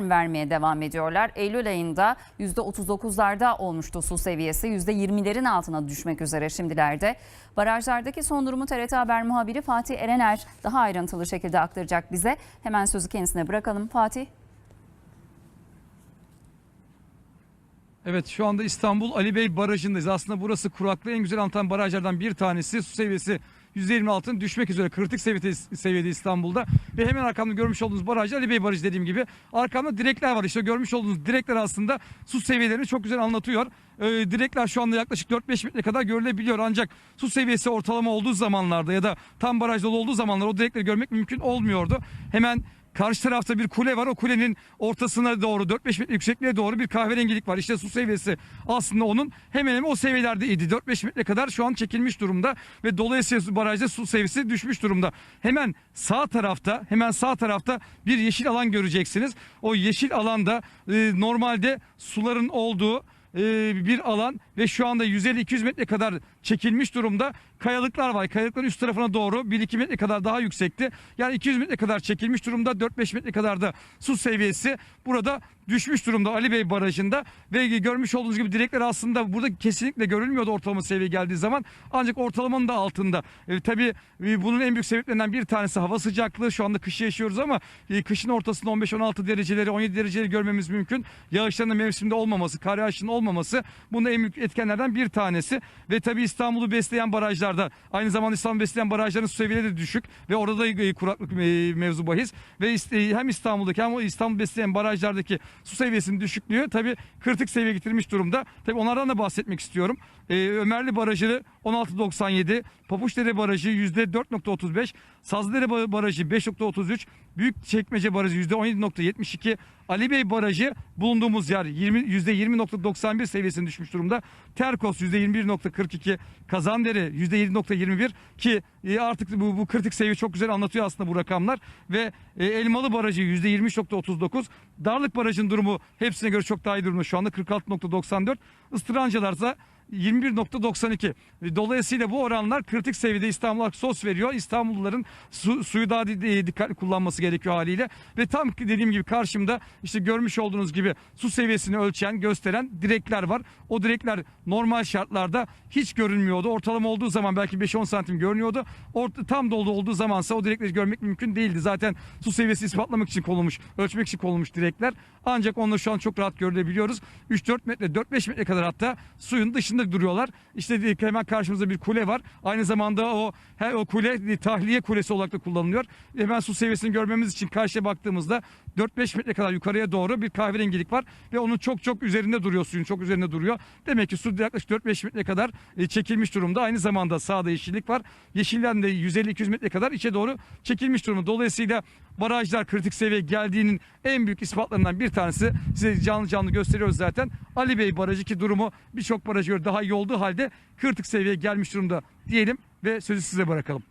vermeye devam ediyorlar. Eylül ayında %39'larda olmuştu su seviyesi. %20'lerin altına düşmek üzere şimdilerde. Barajlardaki son durumu TRT Haber muhabiri Fatih Erener daha ayrıntılı şekilde aktaracak bize. Hemen sözü kendisine bırakalım. Fatih. Evet şu anda İstanbul Ali Bey Barajı'ndayız. Aslında burası kuraklığı en güzel anlatan barajlardan bir tanesi. Su seviyesi %20 altın düşmek üzere kritik seviyede, seviyede İstanbul'da. Ve hemen arkamda görmüş olduğunuz baraj Ali Bey Barajı dediğim gibi. Arkamda direkler var. İşte görmüş olduğunuz direkler aslında su seviyelerini çok güzel anlatıyor. Ee, direkler şu anda yaklaşık 4-5 metre kadar görülebiliyor. Ancak su seviyesi ortalama olduğu zamanlarda ya da tam baraj dolu olduğu zamanlar o direkleri görmek mümkün olmuyordu. Hemen Karşı tarafta bir kule var. O kulenin ortasına doğru 4-5 metre yüksekliğe doğru bir kahverengilik var. İşte su seviyesi aslında onun hemen hemen o seviyelerdeydi. 4-5 metre kadar şu an çekilmiş durumda ve dolayısıyla barajda su seviyesi düşmüş durumda. Hemen sağ tarafta hemen sağ tarafta bir yeşil alan göreceksiniz. O yeşil alanda e, normalde suların olduğu bir alan ve şu anda 150-200 metre kadar çekilmiş durumda. Kayalıklar var. Kayalıkların üst tarafına doğru 1-2 metre kadar daha yüksekti. Yani 200 metre kadar çekilmiş durumda. 4-5 metre kadar da su seviyesi burada düşmüş durumda Ali Bey Barajı'nda. Ve görmüş olduğunuz gibi direkler aslında burada kesinlikle görülmüyordu ortalama seviye geldiği zaman. Ancak ortalamanın da altında. E, tabii e, bunun en büyük sebeplerinden bir tanesi hava sıcaklığı. Şu anda kışı yaşıyoruz ama e, kışın ortasında 15-16 dereceleri 17 dereceleri görmemiz mümkün. Yağışların da mevsimde olmaması, kar yağışının olmaması bunun en büyük etkenlerden bir tanesi. Ve tabii İstanbul'u besleyen barajlarda aynı zamanda İstanbul'u besleyen barajların su seviyeleri de düşük ve orada da e, kuraklık e, mevzu bahis. Ve e, hem İstanbul'daki hem İstanbul besleyen barajlardaki su seviyesinin düşüklüğü tabii kritik seviye getirmiş durumda. Tabii onlardan da bahsetmek istiyorum. Ee, Ömerli Barajı 16.97, Papuçdere Barajı %4.35, Sazlıdere Ba- Barajı 5.33, Büyükçekmece Barajı %17.72, Ali Bey Barajı bulunduğumuz yer 20, %20.91 seviyesine düşmüş durumda. Terkos %21.42, Kazandere %7.21 ki e, artık bu, bu kritik seviye çok güzel anlatıyor aslında bu rakamlar. Ve e, Elmalı Barajı %23.39, Darlık Barajı'nın durumu hepsine göre çok daha iyi durumda şu anda 46.94, Istırancalarsa 21.92. Dolayısıyla bu oranlar kritik seviyede İstanbul'a sos veriyor. İstanbulluların su, suyu daha di- dikkatli kullanması gerekiyor haliyle. Ve tam dediğim gibi karşımda işte görmüş olduğunuz gibi su seviyesini ölçen, gösteren direkler var. O direkler normal şartlarda hiç görünmüyordu. Ortalama olduğu zaman belki 5-10 santim görünüyordu. Orta, tam dolu olduğu zamansa o direkleri görmek mümkün değildi. Zaten su seviyesi ispatlamak için konulmuş, ölçmek için konulmuş direkler. Ancak onları şu an çok rahat görülebiliyoruz. 3-4 metre, 4-5 metre kadar hatta suyun dışında duruyorlar. İşte dedik, hemen karşımızda bir kule var. Aynı zamanda o her o kule tahliye kulesi olarak da kullanılıyor. Hemen su seviyesini görmemiz için karşıya baktığımızda 4-5 metre kadar yukarıya doğru bir kahverengilik var ve onun çok çok üzerinde duruyor suyun çok üzerinde duruyor. Demek ki su yaklaşık 4-5 metre kadar e, çekilmiş durumda. Aynı zamanda sağda yeşillik var. Yeşilden de 150-200 metre kadar içe doğru çekilmiş durumda. Dolayısıyla barajlar kritik seviye geldiğinin en büyük ispatlarından bir tanesi size canlı canlı gösteriyoruz zaten. Ali Bey Barajı ki durumu birçok barajı göre daha iyi olduğu halde kritik seviyeye gelmiş durumda diyelim ve sözü size bırakalım.